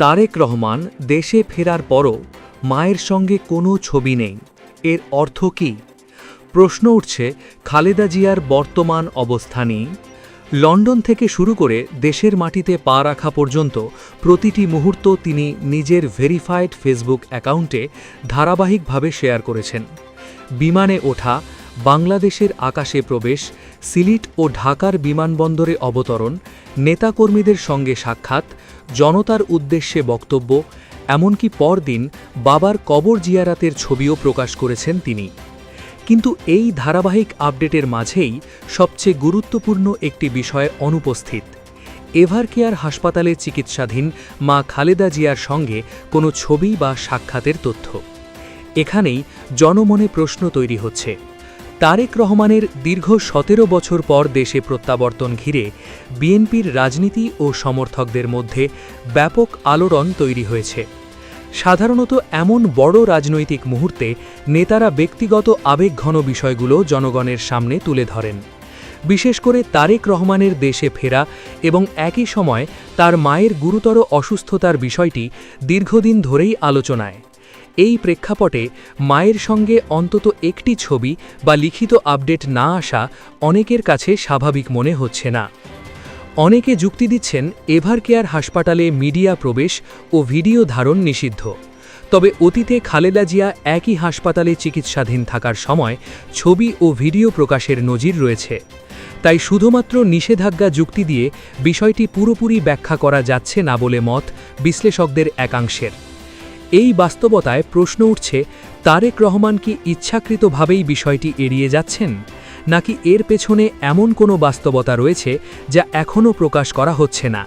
তারেক রহমান দেশে ফেরার পরও মায়ের সঙ্গে কোনো ছবি নেই। এর অর্থ কী? প্রশ্ন উঠছে, খালেদা জিয়ার বর্তমান অবস্থা অবস্থানই? লন্ডন থেকে শুরু করে দেশের মাটিতে পা রাখা পর্যন্ত প্রতিটি মুহূর্ত তিনি নিজের ভেরিফাইড ফেসবুক অ্যাকাউন্টে ধারাবাহিকভাবে শেয়ার করেছেন। বিমানে ওঠা বাংলাদেশের আকাশে প্রবেশ, সিলিট ও ঢাকার বিমানবন্দরে অবতরণ, নেতাকর্মীদের সঙ্গে সাক্ষাৎ, জনতার উদ্দেশ্যে বক্তব্য, এমনকি পরদিন বাবার কবর জিয়ারাতের ছবিও প্রকাশ করেছেন তিনি। কিন্তু এই ধারাবাহিক আপডেটের মাঝেই সবচেয়ে গুরুত্বপূর্ণ একটি বিষয় অনুপস্থিত। এভার কেয়ার হাসপাতালে চিকিৎসাধীন মা খালেদা জিয়ার সঙ্গে কোনো ছবি বা সাক্ষাতের তথ্য। এখানেই জনমনে প্রশ্ন তৈরি হচ্ছে। তারেক রহমানের দীর্ঘ সতেরো বছর পর দেশে প্রত্যাবর্তন ঘিরে বিএনপির রাজনীতি ও সমর্থকদের মধ্যে ব্যাপক আলোড়ন তৈরি হয়েছে। সাধারণত এমন বড় রাজনৈতিক মুহূর্তে নেতারা ব্যক্তিগত আবেগঘন বিষয়গুলো জনগণের সামনে তুলে ধরেন। বিশেষ করে তারেক রহমানের দেশে ফেরা এবং একই সময় তার মায়ের গুরুতর অসুস্থতার বিষয়টি দীর্ঘদিন ধরেই আলোচনায়। এই প্রেক্ষাপটে মায়ের সঙ্গে অন্তত একটি ছবি বা লিখিত আপডেট না আসা অনেকের কাছে স্বাভাবিক মনে হচ্ছে না। অনেকে যুক্তি দিচ্ছেন, এভার কেয়ার হাসপাতালে মিডিয়া প্রবেশ ও ভিডিও ধারণ নিষিদ্ধ। তবে অতীতে খালেদা জিয়া একই হাসপাতালে চিকিৎসাধীন থাকার সময় ছবি ও ভিডিও প্রকাশের নজির রয়েছে। তাই শুধুমাত্র নিষেধাজ্ঞা যুক্তি দিয়ে বিষয়টি পুরোপুরি ব্যাখ্যা করা যাচ্ছে না বলে মত বিশ্লেষকদের একাংশের। এই বাস্তবতায় প্রশ্ন উঠছে, তারেক রহমান কি ইচ্ছাকৃতভাবেই বিষয়টি এড়িয়ে যাচ্ছেন? নাকি এর পেছনে এমন কোনো বাস্তবতা রয়েছে যা এখনও প্রকাশ করা হচ্ছে না?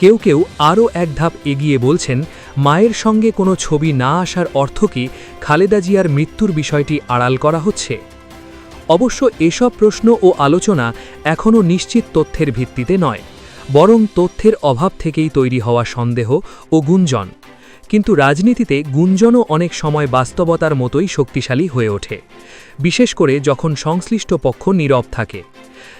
কেউ কেউ আরও এক ধাপ এগিয়ে বলছেন, মায়ের সঙ্গে কোনো ছবি না আসার অর্থ কি খালেদা জিয়ার মৃত্যুর বিষয়টি আড়াল করা হচ্ছে? অবশ্য এসব প্রশ্ন ও আলোচনা এখনও নিশ্চিত তথ্যের ভিত্তিতে নয়, বরং তথ্যের অভাব থেকেই তৈরি হওয়া সন্দেহ ও গুঞ্জন। কিন্তু রাজনীতিতে গুঞ্জনও অনেক সময় বাস্তবতার মতোই শক্তিশালী হয়ে ওঠে, বিশেষ করে যখন সংশ্লিষ্ট পক্ষ নীরব থাকে।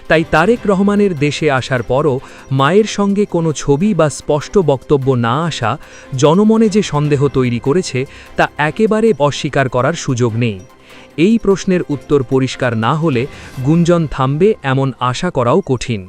তাই তারেক রহমানের দেশে আসার পরও মায়ের সঙ্গে কোনো ছবি বা স্পষ্ট বক্তব্য না আসা, জনমনে যে সন্দেহ তৈরি করেছে, তা একেবারে অস্বীকার করার সুযোগ নেই। এই প্রশ্নের উত্তর পরিষ্কার না হলে গুঞ্জন থামবে এমন আশা করাও কঠিন।